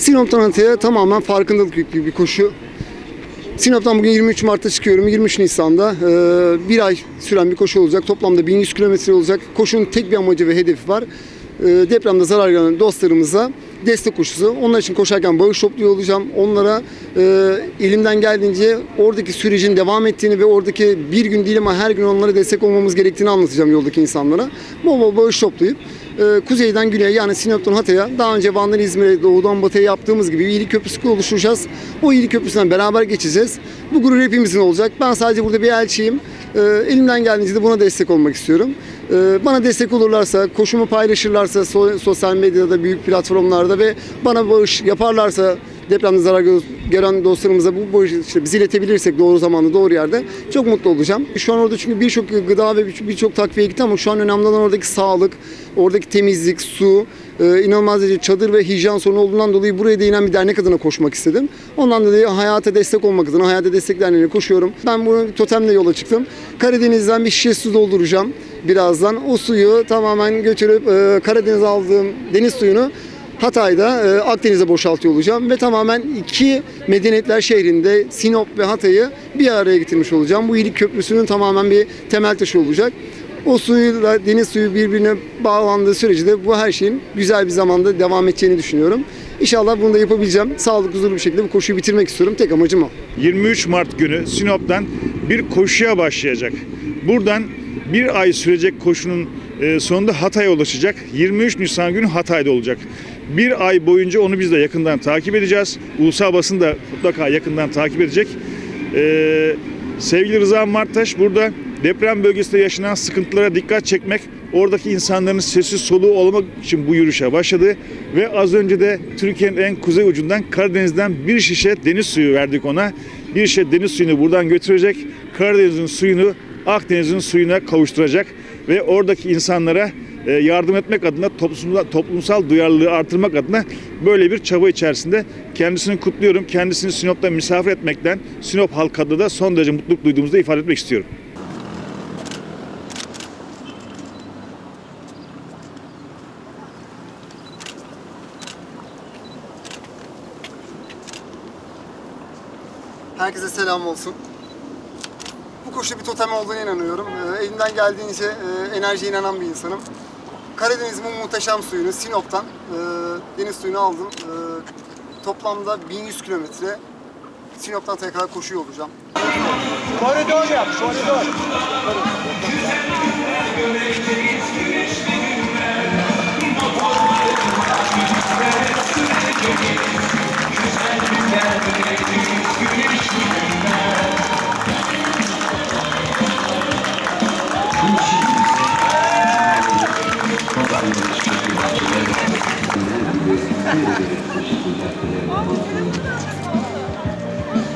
Sinop'tan Hatay'a tamamen farkındalık yüklü bir koşu. Sinop'tan bugün 23 Mart'ta çıkıyorum. 23 Nisan'da e, bir ay süren bir koşu olacak. Toplamda 1100 kilometre olacak. Koşunun tek bir amacı ve hedefi var. E, depremde zarar gören dostlarımıza destek koşusu. Onlar için koşarken bağış topluyor olacağım. Onlara e, elimden geldiğince oradaki sürecin devam ettiğini ve oradaki bir gün değil ama her gün onlara destek olmamız gerektiğini anlatacağım yoldaki insanlara. Bol bol bağış toplayıp e, kuzeyden güneye yani Sinop'tan Hatay'a daha önce Van'dan İzmir'e doğudan batıya yaptığımız gibi iyilik köprüsü oluşturacağız. O iyilik köprüsünden beraber geçeceğiz. Bu gurur hepimizin olacak. Ben sadece burada bir elçiyim. E, elimden geldiğince buna destek olmak istiyorum. E, bana destek olurlarsa, koşumu paylaşırlarsa so- sosyal medyada, büyük platformlarda ve bana bağış yaparlarsa depremde zarar gö- gören dostlarımıza bu işte biz iletebilirsek doğru zamanda doğru yerde çok mutlu olacağım. Şu an orada çünkü birçok gıda ve bir- birçok takviye gitti ama şu an önemli olan oradaki sağlık, oradaki temizlik, su, e, inanılmaz derece çadır ve hijyen sorunu olduğundan dolayı buraya değinen bir dernek adına koşmak istedim. Ondan dolayı hayata destek olmak adına Hayata Destek Derneği'ne koşuyorum. Ben bunu totemle yola çıktım. Karadeniz'den bir şişe su dolduracağım birazdan. O suyu tamamen götürüp e, Karadeniz'e aldığım deniz suyunu Hatay'da e, Akdeniz'e boşaltıyor olacağım ve tamamen iki medeniyetler şehrinde Sinop ve Hatay'ı bir araya getirmiş olacağım. Bu iyilik köprüsünün tamamen bir temel taşı olacak. O suyla deniz suyu birbirine bağlandığı sürece de bu her şeyin güzel bir zamanda devam edeceğini düşünüyorum. İnşallah bunu da yapabileceğim. Sağlıklı, huzurlu bir şekilde bu koşuyu bitirmek istiyorum. Tek amacım o. 23 Mart günü Sinop'tan bir koşuya başlayacak. Buradan bir ay sürecek koşunun e, sonunda Hatay'a ulaşacak. 23 Nisan günü Hatay'da olacak. Bir ay boyunca onu biz de yakından takip edeceğiz. Ulusal basın da mutlaka yakından takip edecek. E, sevgili Rıza Martaş burada deprem bölgesinde yaşanan sıkıntılara dikkat çekmek, oradaki insanların sessiz soluğu olmak için bu yürüyüşe başladı. Ve az önce de Türkiye'nin en kuzey ucundan Karadeniz'den bir şişe deniz suyu verdik ona. Bir şişe deniz suyunu buradan götürecek. Karadeniz'in suyunu Akdeniz'in suyuna kavuşturacak. Ve oradaki insanlara e, yardım etmek adına toplumsal, toplumsal duyarlılığı artırmak adına böyle bir çaba içerisinde kendisini kutluyorum. Kendisini Sinop'ta misafir etmekten Sinop halkı adına da son derece mutluluk duyduğumuzu ifade etmek istiyorum. Herkese selam olsun. Bu koşu bir totem olduğuna inanıyorum. Ee, elimden geldiğince e, enerjiye inanan bir insanım. Karadeniz'in bu muhteşem suyunu Sinop'tan e, deniz suyunu aldım. E, toplamda 1100 kilometre Sinop'tan tekrar koşuyor olacağım. Koridor yap, koridor.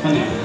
하나